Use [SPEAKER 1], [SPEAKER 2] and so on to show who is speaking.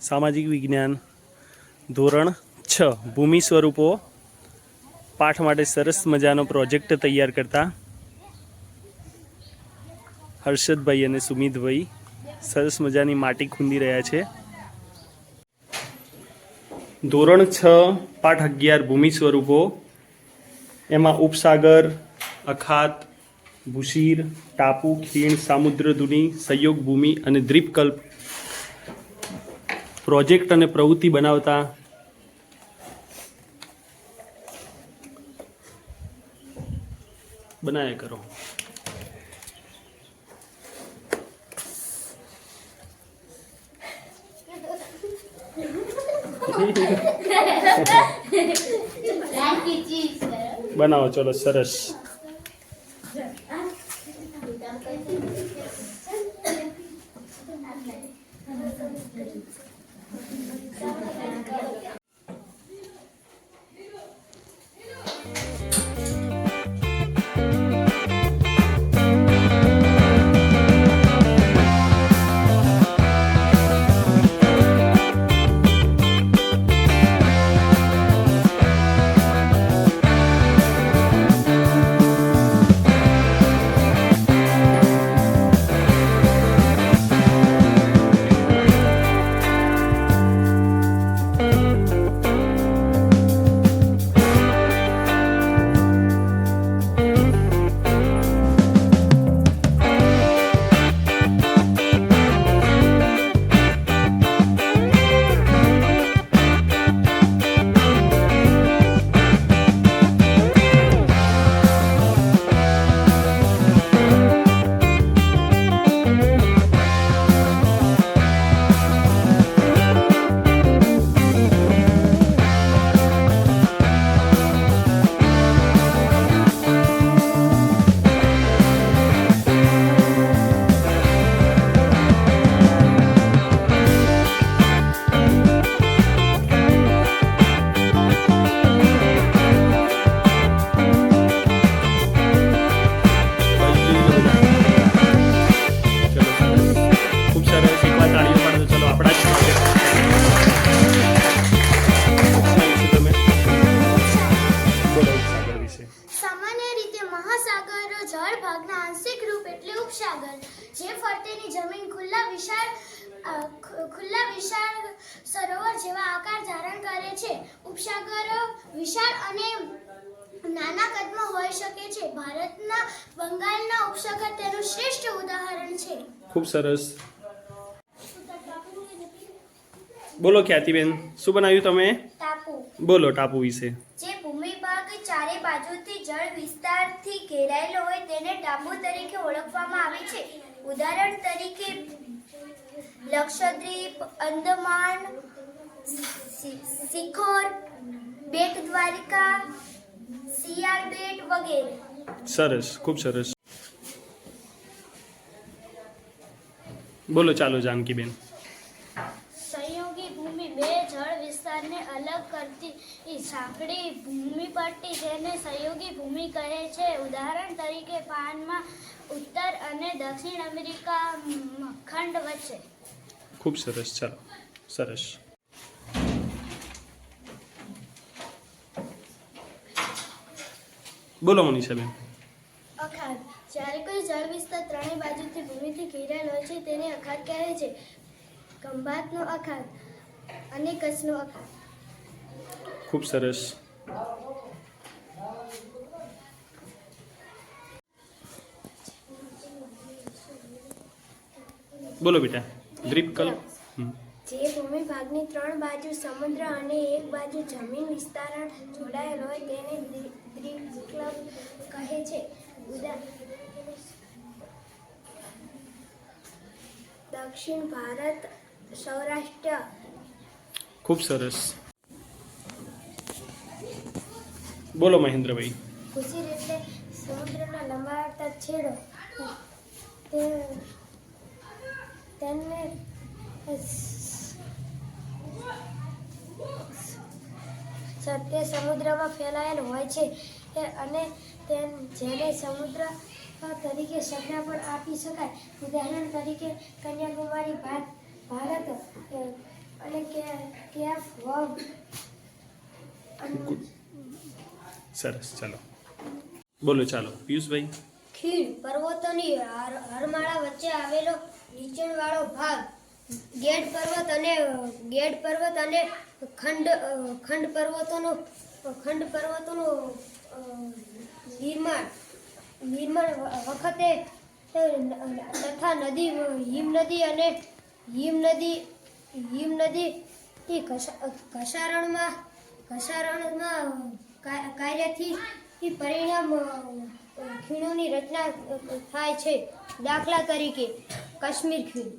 [SPEAKER 1] સામાજિક વિજ્ઞાન ધોરણ છ. ભૂમિ સ્વરૂપો. પાઠ માટે સરસ મજાનો પ્રોજેક્ટ તૈયાર કરતા હર્ષદભાઈ અને સુમિતભાઈ સરસ મજાની માટી ખૂંદી રહ્યા છે. ધોરણ છ, પાઠ અગિયાર, ભૂમિ સ્વરૂપો. એમાં ઉપસાગર, અખાત, ભૂશીર, ટાપુ, ખીણ સામુદ્રધુની સંયોગ, ભૂમિ અને દ્વીપકલ્પ પ્રોજેક્ટ અને પ્રવૃત્તિ બનાવતા. બનાયા કરો. બનાવો ચલો સરસ.
[SPEAKER 2] એટલે જે ફરતેની જમીન ખુલ્લા વિશાળ ખુલ્લા વિશાળ સરોવર જેવા આકાર ધારણ કરે છે. ઉપસાગરો વિશાળ અને નાના કદમાં હોઈ શકે છે. ભારતના બંગાળના ઉપસાગર તેનું શ્રેષ્ઠ ઉદાહરણ છે.
[SPEAKER 1] ખૂબ સરસ. બોલો ખ્યાતિબેન શું બનાવ્યું તમે?
[SPEAKER 2] ટાપુ.
[SPEAKER 1] બોલો ટાપુ વિશે.
[SPEAKER 2] જે ચારે બાજુથી જળ વિસ્તારથી ઘેરાયેલો હોય તેને ટાપુ તરીકે ઓળખવામાં આવે છે. ઉદાહરણ તરીકે, લક્ષદ્વીપ, અંદમાન સિખોર બેટ દ્વારિકા શિયાળ બેટ વગેરે.
[SPEAKER 1] સરસ, ખૂબ સરસ. બોલો ચાલો, જાનકીબેન
[SPEAKER 2] સંયોગી ભૂમિ બે જળ વિસ્તારને અલગ કરતી સાંકડી ભૂમિ પટ્ટી જેને સહયોગી ભૂમિ કહે છે. ઉદાહરણ તરીકે પાનમાં ઉત્તર અને દક્ષિણ અમેરિકા ખંડ વચ્ચે.
[SPEAKER 1] ખૂબ સરસ. ચાલો સરસ. બોલો મનીષાબેન.
[SPEAKER 2] અખાત. જ્યારે કોઈ જળ વિસ્તાર ત્રણેય બાજુથી ભૂમિથી ઘેરાયેલ હોય છે તેને અખાત કહે છે. ખંભાતનો અખાત અને કચ્છનો અખાત.
[SPEAKER 1] ખૂબ સરસ. બોલો બેટા હમ.
[SPEAKER 2] જે ભૂમિ ભાગની ત્રણ બાજુ સમુદ્ર અને એક બાજુ જમીન વિસ્તારણ જોડાયેલ હોય તેને દ્વી- કહે છે. દક્ષિણ ભારત સૌરાષ્ટ્ર
[SPEAKER 1] ખૂબ સરસ. બોલો મહેન્દ્રભાઈ.
[SPEAKER 2] ખુશી એટલે સમુદ્રના લંબાવતા છેડો. તે તેને સત્ય સમુદ્રમાં ફેલાયેલ હોય છે અને તેમ જેને સમુદ્ર તરીકે સંજ્ઞા પણ આપી શકાય. ઉદાહરણ તરીકે કન્યાકુમારી ભાત ભારત અને કે કેફ વબ
[SPEAKER 1] ગુડ સરસ, ચાલો. બોલો, ચાલો. પિયુષભાઈ?
[SPEAKER 3] ખીણ પર્વતોની હરમાળા વચ્ચે આવેલો નીચાણવાળો ભાગ ગેડ પર્વત અને ગેડ પર્વત અને ખંડ ખંડ પર્વતોનો, ખંડ પર્વતોનું નિર્માણ નિર્માણ વખતે તથા નદી હિમ નદી અને હિમ નદી હિમ નદી ઘસારણમાં ઘસારણમાં કાર્યથી પરિણામ ખીણોની રચના થાય છે. દાખલા તરીકે કાશ્મીર ખીણ.